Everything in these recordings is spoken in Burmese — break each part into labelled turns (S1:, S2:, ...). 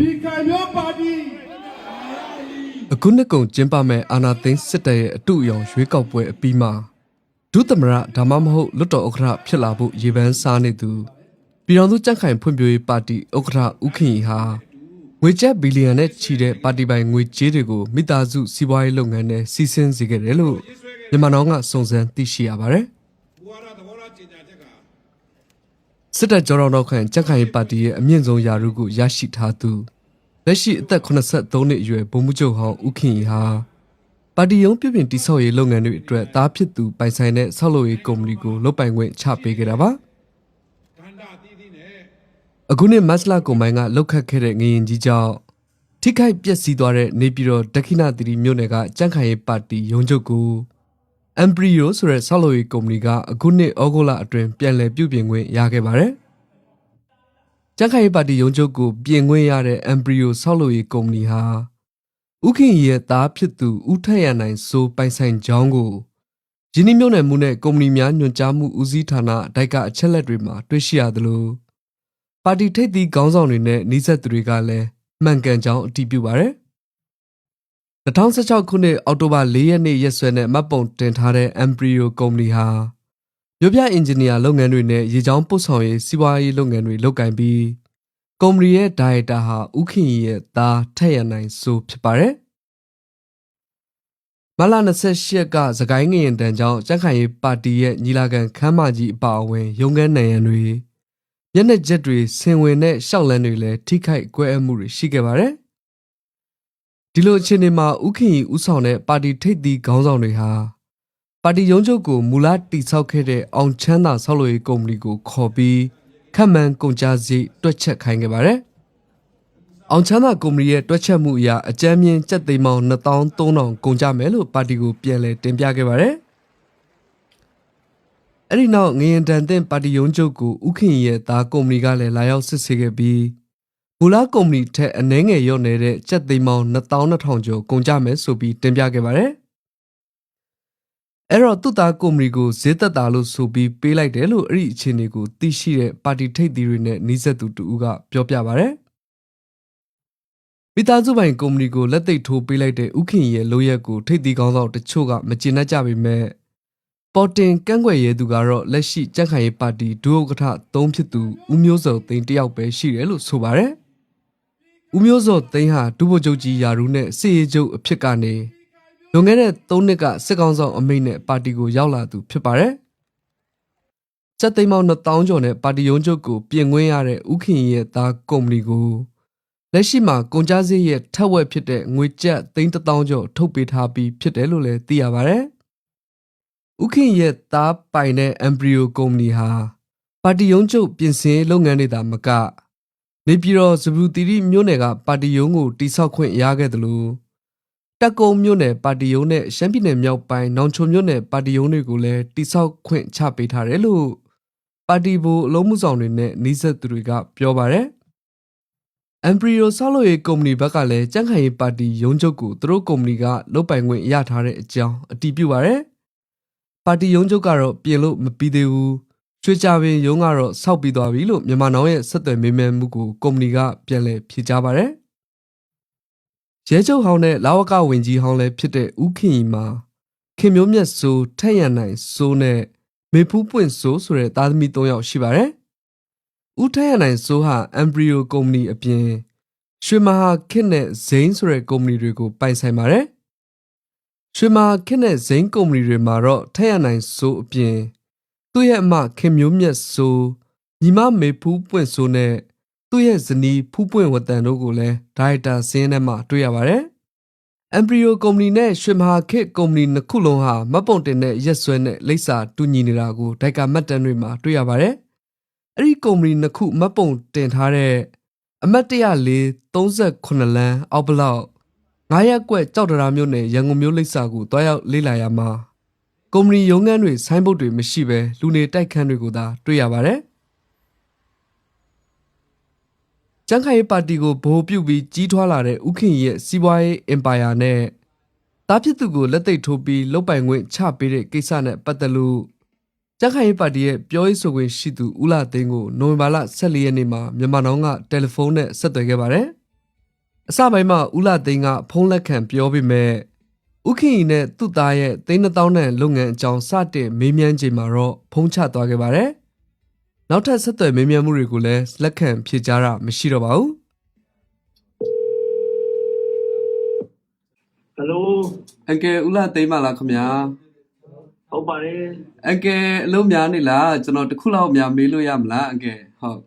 S1: ပြည်ခိုင်မျိုးပါတီ
S2: အခုနှစ်ကုန်ကျင်းပမဲ့အာနာသိန်းစစ်တပ်ရဲ့အတူအယောင်ရွေးကောက်ပွဲအပြီးမှာဒုသမရဒါမှမဟုတ်လွတ်တော်ဥက္ကဋ္ဌဖြစ်လာဖို့ရေပန်းစားနေသူပြည်တော်သူကြန့်ခိုင်ဖွံ့ဖြိုးရေးပါတီဥက္ကဋ္ဌဦးခင်ရီဟာငွေကျပ်ဘီလီယံနဲ့ချီတဲ့ပါတီပိုင်ငွေကြေးတွေကိုမိသားစုစီးပွားရေးလုပ်ငန်းနဲ့စီးဆင်းစေခဲ့တယ်လို့မြန်မာနောင်ကစုံစမ်းသိရှိရပါတယ်
S1: ဘူဝါဒသဘောထားကြေညာချက်က
S2: စစ်တပ်ကြောတော်တော့ခန့်ကြက်ခိုင်ပါတီရဲ့အမြင့်ဆုံးယာရုကိုရရှိထားသူလက်ရှိအသက်83နှစ်အရွယ်ဗိုလ်မှူးချုပ်ဟောင်းဦးခင်ရီဟာပါတီရုံးပြည်ပြင်တိဆောက်ရေးလုပ်ငန်းတွေအတွက်သားဖြစ်သူပိုင်ဆိုင်တဲ့ဆောက်လုပ်ရေးကုမ္ပဏီကိုလုပ်ပိုင်ခွင့်ချပေးခဲ့တာပါ
S1: ကန္တာတီးတီးနဲ့
S2: အခုနှစ်မတ်လကုန်ပိုင်းကလောက်ခတ်ခဲ့တဲ့ငရင်ကြီးကြောင့်ထိခိုက်ပျက်စီးသွားတဲ့နေပြည်တော်ဒက္ခိဏသီရိမြို့နယ်ကကြန့်ခိုင်ရေးပါတီရုံးချုပ်ကို အမ်ပရီယိုဆိုတဲ့ဆောက်လုပ်ရေးကုမ္ပဏီကအခုနှစ်ဩဂုတ်လအတွင်းပြန်လည်ပြုပြင်ခွင့်ရခဲ့ပါတယ်။ကြန့်ခိုင်ရေးပါတီရုံးချုပ်ကိုပြင်ခွင့်ရတဲ့အမ်ပရီယိုဆောက်လုပ်ရေးကုမ္ပဏီဟာဥခင်ရီရဲ့သားဖြစ်သူဦးထက်ရနိုင်စိုးပိုင်ဆိုင်ကြောင်းကိုရင်းနှီးမြှုပ်နှံမှုနဲ့ကုမ္ပဏီများညွှန်ကြားမှုဦးစီးဌာနအတိုက်က အချက်လက်တွေမှာတွေ့ရှိရသလိုပါတီထိပ်သီးခေါင်းဆောင်တွေနဲ့နှိစက်သူတွေကလည်းမှန်ကန်ကြောင်းအတည်ပြုပါရယ် 2016ခုနှစ်အောက်တိုဘာ4ရက်နေ့ရက်စွဲနဲ့မှတ်ပုံတင်ထားတဲ့ Embryo ကုမ္ပဏီဟာမြို့ပြအင်ဂျင်နီယာလုပ်ငန်းတွေနဲ့ရေချောင်းပို့ဆောင်ရေးစီးပွားရေးလုပ်ငန်းတွေလုပ်ကိုင်ပြီးကုမ္ပဏီရဲ့ဒါရိုက်တာဟာဥခင်ရီရဲ့သားထက်ရနိုင်စိုးဖြစ်ပါတယ်မလာ28ရက်ကသခိုင်းငရင်တန်ကြောင့်ကြက်ခိုင်ရေးပါတီရဲ့ညီလာခံခမ်းမကြီးအပါအဝင်ရုံးခန်းနိုင်ရန်တွေမျက်နှာချက်တွေဆင်ဝင်တဲ့ရှောက်လန်းတွေလည်းထိခိုက်ကွဲအပ်မှုတွေရှိခဲ့ပါတယ်။ ဒီလိုအခြေအနေမှာဥခင်ရီဥဆောင်တဲ့ပါတီထိပ်သီးခေါင်းဆောင်တွေဟာပါတီရုံးချုပ်ကိုမူလတိဆောက်ခဲ့တဲ့အောင်ချမ်းသာဆောက်လုပ်ရေးကုမ္ပဏီကိုခေါ်ပြီးခန့်မှန်းကုန်ကျစရိတ်တွက်ချက်ခိုင်းခဲ့ပါတယ်။အောင်ချမ်းသာကုမ္ပဏီရဲ့တွက်ချက်မှုအရအကြမ်းမြင့်ကျပ်သိန်းပေါင်း2300ကုန်ကျမယ်လို့ပါတီကိုပြန်လည်တင်ပြခဲ့ပါတယ်။အဲ့ဒီနောက်ငရင်တန်တဲ့ပါတီယုံချုပ်ကိုဥခင်ရီရဲ့သားကုမ္ပဏီကလည်းလာရောက်စစ်ဆေးခဲ့ပြီး ဘူလာကုမ္ပဏီထက်အနှဲငယ်ရော့နေတဲ့ကြက်သိန်းပေါင်း2200ကျော်ကုန်ကြမယ်ဆိုပြီးတင်ပြခဲ့ပါတယ်။အဲ့တော့သူ့သားကုမ္ပဏီကိုဈေးသက်တာလို့ဆိုပြီးပေးလိုက်တယ်လို့အဲ့ဒီအခြေအနေကိုသိရှိတဲ့ပါတီထိပ်သီးတွေနဲ့နှီးဆက်သူတူကပြောပြပါတယ်။မိသားစုပိုင်ကုမ္ပဏီကိုလက်သိပ်ထိုးပေးလိုက်တဲ့ဥခင်ရီရဲ့လိုရက်ကိုထိပ်သီးကောင်းဆောင်တချို့ကမကျေနပ်ကြပေမဲ့ပေါ်တင်ကန့်ကွက်ရဲသူကတော့လက်ရှိကြက်ခိုင်ရေးပါတီဒုဥက္ကဋ္ဌသုံးဖြစ်သူဦးမျိုးစောသိန်းတယောက်ပဲရှိတယ်လို့ဆိုပါတယ်။ ဦးမျိုးစောသိန်းဟာဒုဗိုလ်ချုပ်ကြီးယာရူးနဲ့စစ်ရေးချုပ်အဖြစ်ကနေလွန်ခဲ့တဲ့၃နှစ်ကစစ်ကောင်ဆောင်အမိန့်နဲ့ပါတီကိုရောက်လာသူဖြစ်ပါတယ်။စက်သိန်းပေါင်း1000ကျော်နဲ့ပါတီရုံးချုပ်ကိုပြင်ခွင့်ရတဲ့ဥခင်ရဲ့သားကုမ္ပဏီကိုလက်ရှိမှာကုန်ကြစည်ရဲ့ထက်ဝက်ဖြစ်တဲ့ငွေကျပ်သိန်း1000ကျော်ထုတ်ပေးထားပြီးဖြစ်တယ်လို့လည်းသိရပါတယ်။ဥခင်ရဲ့သားပိုင်တဲ့ Embryo ကုမ္ပဏီဟာပါတီယုံချုပ်ပြင်ဆင်ရေးလုပ်ငန်းတွေသာမက နေပြည်တော်ဇဘူတီရီမြို့နယ်ကပါတီယုံကိုတိစောက်ခွင့်ရခဲ့တယ်လို့တက်ကုံမြို့နယ်ပါတီယုံနဲ့ရှမ်းပြည်နယ်မြောက်ပိုင်းနောင်ချုံမြို့နယ်ပါတီယုံတွေကိုလည်းတိစောက်ခွင့်ချပေးထားတယ်လို့ပါတီဘူအလုံးမှုဆောင်တွေနဲ့နှီးဆက်သူတွေကပြောပါတယ်။ Embryo ဆောက်လုပ်ရေးကုမ္ပဏီဘက်ကလည်းကြန့်ခိုင်ရေးပါတီယုံချုပ်ကိုသူတို့ကုမ္ပဏီကလုပ်ပိုင်ခွင့်ရထားတဲ့အကြောင်းအတည်ပြုပါတယ်။ပါတီရုံးချုပ်ကတော့ပြင်လို့မပြီးသေးဘူး ရွှေကြပင်ရုံးကတော့စောက်ပြီးသွားပြီလို့မြန်မာနောင်ရဲ့ဆက်သွယ်မေးမြန်းမှုကိုကုမ္ပဏီကပြန်လည်ဖြေကြားပါတယ်ရဲချုပ်ဟောင်းနဲ့လာဝကဝင်ကြီးဟောင်းလည်းဖြစ်တဲ့ဦးခင်ရီမှာခင်မျိုးမြတ်စိုးထက်ရန်နိုင်စိုးနဲ့မေဖူးပွင့်စိုးဆိုတဲ့သားသမီး၃ယောက်ရှိပါတယ်ဦးထက်ရန်နိုင်စိုးဟာ Embryo ကုမ္ပဏီအပြင်ရွှေမဟာခစ်နဲ့ဇိန်းဆိုတဲ့ကုမ္ပဏီတွေကိုပိုင်ဆိုင်ပါတယ်ရွှေမာခက်တဲ့ဇိန်းကုမ္ပဏီတွေမှာတော့ထက်ရနိုင်စိုးအပြင် သူ့ရဲ့အမခင်မျိုးမြတ်စိုးညီမမေဖူးပွင့်စိုးနဲ့သူ့ရဲ့ဇနီးဖူးပွင့်ဝတန်တို့ကိုလည်းဒါရိုက်တာစင်းထဲမှာတွေ့ရပါတယ်။ Embryo ကုမ္ပဏီနဲ့ရွှေမဟာခက်ကုမ္ပဏီနှစ်ခုလုံးဟာမတ်ပုံတင်တဲ့ရက်စွဲနဲ့လိပ်စာတူညီနေတာကိုဒိုက်ကာမှတ်တမ်းတွေမှာတွေ့ရပါတယ်။အဲ့ဒီကုမ္ပဏီနှစ်ခုမတ်ပုံတင်ထားတဲ့အမတ်104 38လမ်းအောက်ဘလောက်ငါးရက်ကွက်ကြောက်တရားမြို့နယ်ရန်ကုန်မြို့လိပ်စာကိုတွားရောက်လေ့လာရမှာ ကုမ္ပဏီရုံးခန်းတွေဆိုင်းဘုတ်တွေမရှိဘဲလူနေတိုက်ခန်းတွေကိုသာတွေ့ရပါတယ်။ကျန်းခိုင်ရေးပါတီကိုဗဟိုပြုပြီးကြီးထွားလာတဲ့ဥခင်ရဲ့စီးပွားရေးအင်ပါယာနဲ့တားဖြစ်သူကိုလက်သိပ်ထိုးပြီးလုတ်ပိုင်ခွင့်ချပေးတဲ့ကိစ္စနဲ့ပတ်သက်လို့ကျန်းခိုင်ရေးပါတီရဲ့ပြောရေးဆိုခွင့်ရှိသူဦးလာသိန်းကိုနိုဝင်ဘာလ14ရက်နေ့မှာမြန်မာနောင်ကတယ်လီဖုန်းနဲ့ဆက်သွယ်ခဲ့ပါတယ်။အစပိုင်းမှာဦးလာသိန်းကဖုံးလက်ခံပြောပေမဲ့ ဥခင်ရီနဲ့သူ့သားရဲ့သိန်း1000တန်လုပ်ငန်းအကြောင်းစတင်မေးမြန်းချိန်မှာတော့ဖုံးချသွားခဲ့ပါတယ်။နောက်ထပ်ဆက်သွယ်မေးမြန်းမှုတွေကိုလည်းလက်ခံဖြေကြားတာမရှိတော့ပါဘူး
S3: ဟယ်လို။
S2: အန်ကယ်ဦးလာသိန်းပါလားခင်ဗျာ
S3: ဟုတ်ပါတယ်။
S2: အန်ကယ်အလုံးများနေလားကျွန်တော်တစ်ခုလောက်များမေးလို့ရမလားအန်ကယ်ဟုတ်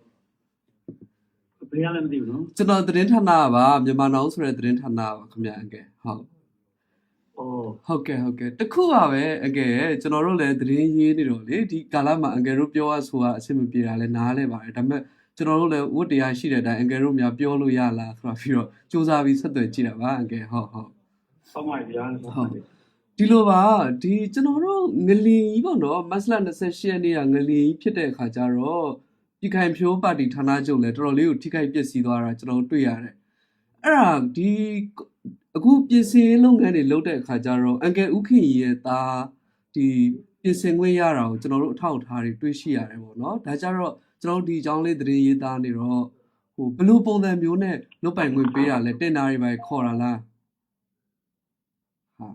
S3: ဘယ်ရလဲမသိဘူးနော်
S2: ကျွန်တော်သတင်းဌာနပါမြန်မာနောင်ဆိုတဲ့သတင်းဌာနပါခင်ဗျာအန်ကယ်ဟုတ်
S3: ဩ
S2: ဟုတ်ကဲ့ဟုတ်ကဲ့တခုပါပဲအကယ်ကျွန်တော်တို့လည်းသတင်းရေးနေတော့လေဒီကာလမှာအကယ်တို့ပြောရဆိုတာအဆင်မပြေတာလည်းနားလဲပါတယ်ဒါပေမဲ့ကျွန်တော်တို့လည်းဝတ်တရားရှိတဲ့အတိုင်းအကယ်တို့များပြောလို့ရလားဆိုတာပြီးတော့စူးစမ်းပြီးဆက်သွယ်ကြည့်တာပါအကယ်ဟုတ်ဟုတ်
S3: ဟုတ်ပါဗျာဟုတ်ပါတယ်
S2: ဒီလိုပါဒီကျွန်တော်တို့ငလီကြီးပေါ့နော်မတ်လ28ရက်နေ့ကငလီကြီးဖြစ်တဲ့အခါကျတော့ပြည်ခိုင်ဖြိုးပါတီဌာနချုပ်လည်းတော်တော်လေးကိုထိခိုက်ပျက်စီးသွားတာကျွန်တော်တို့တွေ့ရတယ် အဲ့ဒါဒီအခုပြင်ဆင်ရေးလုပ်ငန်းတွေလုပ်တဲ့အခါကျတော့အန်ကယ်ဥခင်ကြီးရဲ့သားဒီပြင်ဆင်ခွင့်ရတာကိုကျွန်တော်တို့အထောက်အထားတွေတွေ့ရှိရတယ်ပေါ့နော်ဒါကြတော့ကျွန်တော်တို့ဒီအကြောင်းလေးသတင်းရေးသားနေတော့ဟိုဘယ်လိုပုံစံမျိုးနဲ့လုပ်ပိုင်ခွင့်ပေးတာလဲတင်တာတွေပဲခေါ်တာလားဟာ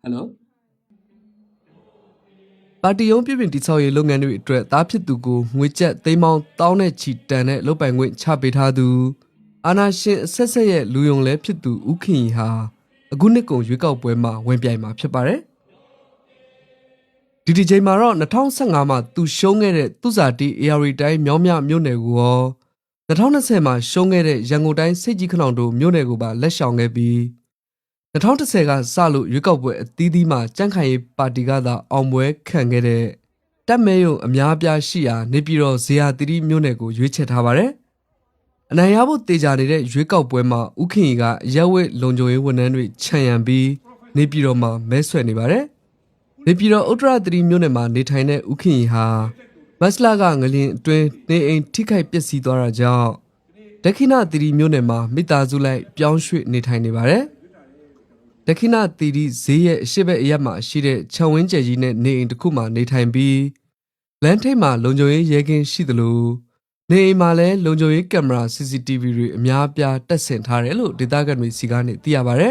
S2: ဟယ်လိုပါတီယုံပြည်ပင်တိဆောက်ရေးလုပ်ငန်းတွေအတွက်သားဖြစ်သူကိုငွေကျပ်သိန်းပေါင်းတောင်းနဲ့ချီတန်တဲ့လုပ်ပိုင်ခွင့်ချပေးထားသူ အာနာရှင်အဆက်ဆက်ရဲ့လူယုံလဲဖြစ်သူဥခင်ရီဟာအခုနှစ်ကုန်ရွေးကောက်ပွဲမှာဝင်ပြိုင်မှာဖြစ်ပါတယ်ဒီဒီချိန်မှာတော့2015မှာသူရှုံးခဲ့တဲ့သူဇာတီ AR တိုင်းမြောင်းမြမြို့နယ်ကိုရော2020မှာရှုံးခဲ့တဲ့ရန်ကုန်တိုင်းစိတ်ကြီးခနောင်တို့မြို့နယ်ကိုပါလက်ရှောင်ခဲ့ပြီး2010ကစလို့ရွေးကောက်ပွဲအသီးသီးမှာကြန့်ခိုင်ရေးပါတီကသာအောင်ပွဲခံခဲ့တဲ့တက်မဲယုံအများအပြားရှိရာနေပြည်တော်ဇေယျသီရိမြို့နယ်ကိုရွေးချယ်ထားပါတယ်။ အနိုင်ရဖို့တေချာနေတဲ့ရွေးကောက်ပွဲမှာဥခင်ကြီးကရက်ဝက်လုံခြုံရေးဝန်ထမ်းတွေခြံရံပြီးနေပြည်တော်မှာမဲဆွယ်နေပါတယ်။နေပြည်တော်ဥတ္တရသီရိမြို့နယ်မှာနေထိုင်တဲ့ဥခင်ကြီးဟာမတ်လကငလင်အတွင်းနေအိမ်ထိခိုက်ပျက်စီးသွားတာကြောင့်ဒက္ခိဏသီရိမြို့နယ်မှာမိသားစုလိုက်ပြောင်းရွှေ့နေထိုင်နေပါတယ်။ဒက္ခိဏသီရိဈေးရဲ့အရှိဘက်အရက်မှာရှိတဲ့ခြံဝင်းကျယ်ကြီးနဲ့နေအိမ်တစ်ခုမှာနေထိုင်ပြီးလမ်းထိပ်မှာလုံခြုံရေးရဲကင်းရှိသလို နေအိမ်မှာလည်းလုံခြုံရေးကင်မရာ CCTV တွေအများအပြားတပ်ဆင်ထားတယ်လို့ဒေသခံတွေစီကနေသိရပါဗျ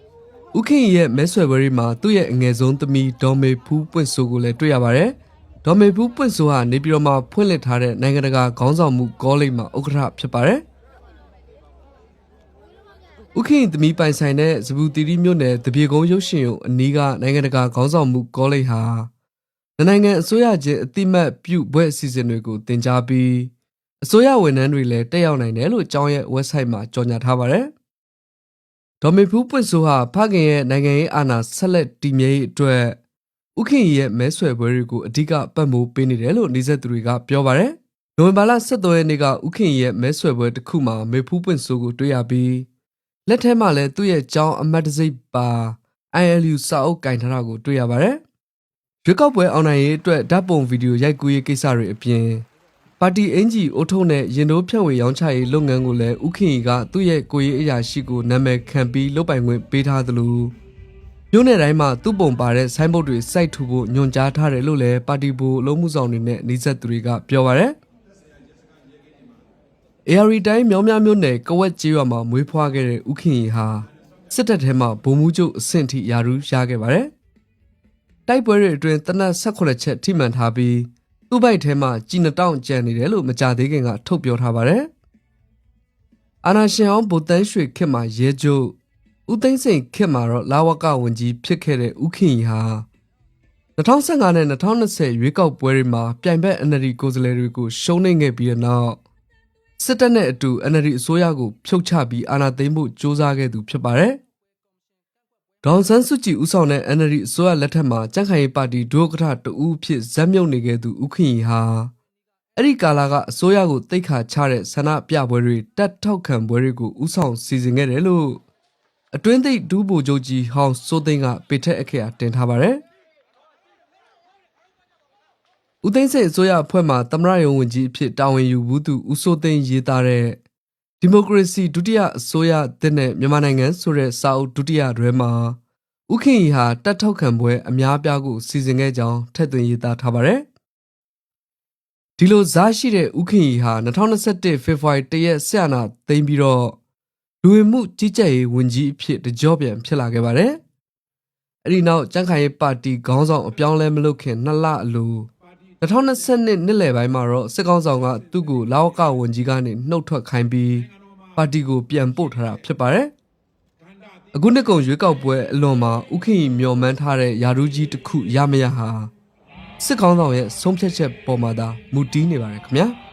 S2: ။ဥခင်ရဲ့မဲဆွယ်ပွဲတွေမှာသူ့ရဲ့အငယ်ဆုံးသမီးဒေါ်မေဖူးပွင့်ဆိုကိုလည်းတွေ့ရပါတယ်။ဒေါ်မေဖူးပွင့်ဆိုဟာနေပြည်တော်မှာဖွင့်လှစ်ထားတဲ့နိုင်ငံတကာခေါင်းဆောင်မှုကောလိပ်မှာဥက္ကဋ္ဌဖြစ်ပါတယ်။ဥခင်သမီးပိုင်ဆိုင်တဲ့ဇဘူတီရီမြို့နယ်တပြေကုန်းရုပ်ရှင်ရုံအနီးကနိုင်ငံတကာခေါင်းဆောင်မှုကောလိပ်ဟာနိုင်ငံအစိုးရချင်းအတိမတ်ပြုဘွဲ့အစီအစဉ်တွေကိုတင် जा ပြီး အစိုးရဝန်ထမ်းတွေလည်းတက်ရောက်နိုင်တယ်လို့ကျောင်းရဲ့ website မှာကြေညာထားပါတယ်။ဒေါ်မေဖူးပွင့်ဆိုဟာဖခင်ရဲ့နိုင်ငံရေးအာဏာဆက်လက်တည်မြဲရေးအတွက်ဥခင်ရဲ့မဲဆွယ်ပွဲတွေကိုအဓိကပတ်မိုးပေးနေတယ်လို့နေဆက်သူတွေကပြောပါတယ်။နိုဝင်ဘာလ17ရက်နေ့ကဥခင်ရဲ့မဲဆွယ်ပွဲတစ်ခုမှာမေဖူးပွင့်ဆိုကိုတွေ့ရပြီးလက်ထဲမှာလည်းသူ့ရဲ့ကြောင်းအမတ်တစိမ့်ပါ ILU စာအုပ်ကင်ထားတာကိုတွေ့ရပါတယ်။ရွေးကောက်ပွဲအောင်နိုင်ရေးအတွက်ဓာတ်ပုံဗီဒီယိုရိုက်ကူးရေးကိစ္စတွေအပြင် ပါတီအင်ဂျီအိုးထုံးနဲ့ရင်တို့ဖြန့်ဝေရောင်းချရေးလုပ်ငန်းကိုလည်းဥခင်ကြီးကသူ့ရဲ့ကိုယ်ရေးအရာရှိကိုနာမည်ခံပြီးလုပ်ပိုင်ခွင့်ပေးထားသလိုမြို့နယ်တိုင်းမှာသူ့ပုံပါတဲ့ဆိုင်းဘုတ်တွေစိုက်ထူဖို့ညွှန်ကြားထားတယ်လို့လည်းပါတီဘူအလုံးမှုဆောင်တွေနဲ့နှိစက်သူတွေကပြောပါရယ် ARI တိုင်းမြောင်းများမြို့နယ်ကဝက်ကျေးရွာမှာမွေးဖွားခဲ့တဲ့ဥခင်ရီဟာစစ်တပ်ထဲမှာဗိုလ်မှူးချုပ်အဆင့်ထိယာရူးရခဲ့ပါတယ်။တိုက်ပွဲတွေအတွင်းတနက်16ချက်ထိမှန်ထားပြီး သူ့ဘိုက်ထဲမှာကြည်နတောင့်ကြံနေတယ်လို့မကြသေးခင်ကထုတ်ပြောထားပါတယ်။အာနာရှင်အောင်ဗိုလ်တန်းရွှေခစ်မှာရဲကျုပ်ဦးသိန်းစိန်ခစ်မှာတော့လာဝကဝန်ကြီးဖြစ်ခဲ့တဲ့ဥခင်ရီဟာ2015နဲ့2020ရွေးကောက်ပွဲတွေမှာပြိုင်ဘက် NLD ကိုယ်စားလှယ်တွေကိုရှုံးနိမ့်ခဲ့ပြီးတဲ့နောက်စစ်တပ်နဲ့အတူ NLD အစိုးရကိုဖြုတ်ချပြီးအာဏာသိမ်းဖို့ကြိုးစားခဲ့သူဖြစ်ပါတယ်။ ဒေါန်ဆန်းစုကြည်ဦးဆောင်တဲ့ NLD အစိုးရလက်ထက်မှာကြန့်ခိုင်ရေးပါတီဒုဥက္ကဋ္ဌတဦးဖြစ်ဇက်မြုပ်နေခဲ့သူဦးခင်ရီဟာအဲ့ဒီကာလကအစိုးရကိုတိတ်ခါချတဲ့ဆန္ဒပြပွဲတွေတက်ထောက်ခံပွဲတွေကိုဦးဆောင်စီစဉ်ခဲ့တယ်လို့အတွင်းသိပ်ဒူးဘူချုပ်ကြီးဟောင်းစိုးသိန်းကပေထက်အခရာတင်ထားပါတယ်။ဦးသိန်းစိန်အစိုးရအဖွဲ့မှသမရယုံဝင်ကြီးအဖြစ်တာဝန်ယူဘူးသူဦးစိုးသိန်းရေးသားတဲ့ ဒီမိုကရေစီဒုတိယအစိုးရတဲ့နဲ့မြန်မာနိုင်ငံဆိုတဲ့စာအုပ်ဒုတိယတွဲမှာဥခင်ရီဟာတက်ထောက်ခံပွဲအများအပြားကိုစီစဉ်ခဲ့ကြောင်းထည့်သွင်းရေးသားထားပါတယ်။ဒီလိုဇာရှိတဲ့ဥခင်ရီဟာ2021ဖေဖော်ဝါရီ1ရက်ဆရာနာသိမ်းပြီးတော့လူဝင်မှုကြီးကြပ်ရေးဝန်ကြီးအဖြစ်တကြောပြန်ဖြစ်လာခဲ့ပါတယ်။အဲ့ဒီနောက်ကြံ့ခိုင်ရေးပါတီခေါင်းဆောင်အပြောင်းလဲမလုပ်ခင်နှစ်လအလို 2020နှစ်လယ်ပိုင်းမှာတော့စစ်ကောင်ဆောင်ကသူ့ကိုလာဝကဝန်ကြီးကနေနှုတ်ထွက်ခိုင်းပြီးပါတီကိုပြန်ပို့ထားတာဖြစ်ပါတယ်။အခုနှစ်ကုန်ရွေးကောက်ပွဲအလွန်မှာဥက္ကဋ္ဌမျော်မှန်းထားတဲ့ယာဒူးကြီးတစ်ခုရမရဟာစစ်ကောင်ဆောင်ရဲ့ဆုံးဖြတ်ချက်ပေါ်မှာသာမူတည်နေပါတယ်ခင်ဗျာ။